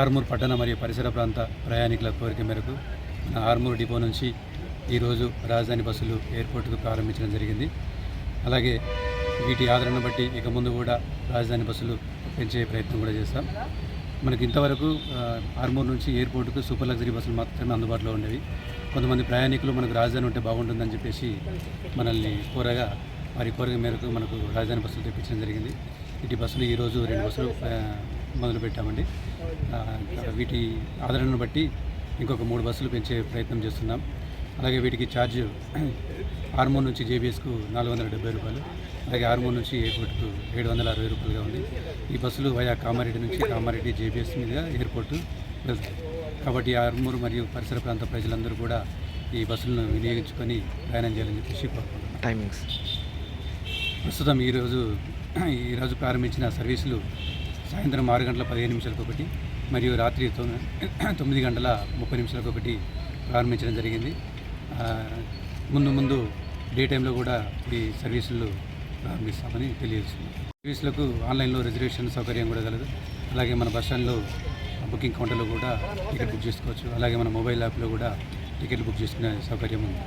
ఆర్మూర్ పట్టణ మరియు పరిసర ప్రాంత ప్రయాణికుల కోరిక మేరకు మన ఆర్మూర్ డిపో నుంచి ఈరోజు రాజధాని బస్సులు ఎయిర్పోర్టుకు ప్రారంభించడం జరిగింది. అలాగే వీటి ఆదరణ బట్టి ఇక ముందు కూడా రాజధాని బస్సులు పెంచే ప్రయత్నం కూడా చేస్తాం మనకి ఇంతవరకు ఆర్మూర్ నుంచి ఎయిర్పోర్టుకు సూపర్ లగ్జరీ బస్సులు మాత్రమే అందుబాటులో ఉండేవి. కొంతమంది ప్రయాణికులు మనకు రాజధాని ఉంటే బాగుంటుందని చెప్పేసి మనల్ని కోరగా వారి కోరిక మేరకు మనకు రాజధాని బస్సులు తెప్పించడం జరిగింది. ఇటు బస్సులు ఈరోజు రెండు బస్సులు ఆ, మొదలు పెట్టామండి ఆ, వీటి ఆదరణను బట్టి ఇంకొక మూడు బస్సులు పెంచే ప్రయత్నం చేస్తున్నాం. అలాగే వీటికి ఛార్జ్ ఆర్మూర్ నుంచి జేబీఎస్కు నాలుగు వందల డెబ్బై రూపాయలు అలాగే ఆర్మూర్ నుంచి ఎయిర్పోర్ట్కు ఏడు వందల అరవై రూపాయలుగా ఉంది. ఈ బస్సులు వయా కామారెడ్డి నుంచి కామారెడ్డి జేబీఎస్ మీదుగా ఎయిర్పోర్టు వెళ్తాయి. కాబట్టి ఆర్మూర్ మరియు పరిసర ప్రాంత ప్రజలందరూ కూడా ఈ బస్సులను వినియోగించుకొని ప్రయాణం చేయాలని చెప్పేసి కోరుకుంటున్నాం. టైమింగ్స్ ప్రస్తుతం ఈరోజు ఈరోజు ప్రారంభించిన సర్వీసులు సాయంత్రం ఆరు గంటల పదిహేను నిమిషాలకు ఒకటి మరియు రాత్రి తొమ్మిది తొమ్మిది గంటల ముప్పై నిమిషాలకు ఒకటి ప్రారంభించడం జరిగింది. ముందు ముందు డే టైంలో కూడా ఈ సర్వీసులు ప్రారంభిస్తామని తెలియజేస్తున్నాం. సర్వీసులకు ఆన్లైన్లో రిజర్వేషన్ సౌకర్యం కూడా కలదు. అలాగే మన బస్ స్టాండ్లో బుకింగ్ కౌంటర్లో కూడా టికెట్ బుక్ చేసుకోవచ్చు. అలాగే మన మొబైల్ యాప్లో కూడా టికెట్ బుక్ చేసుకునే సౌకర్యం ఉంది.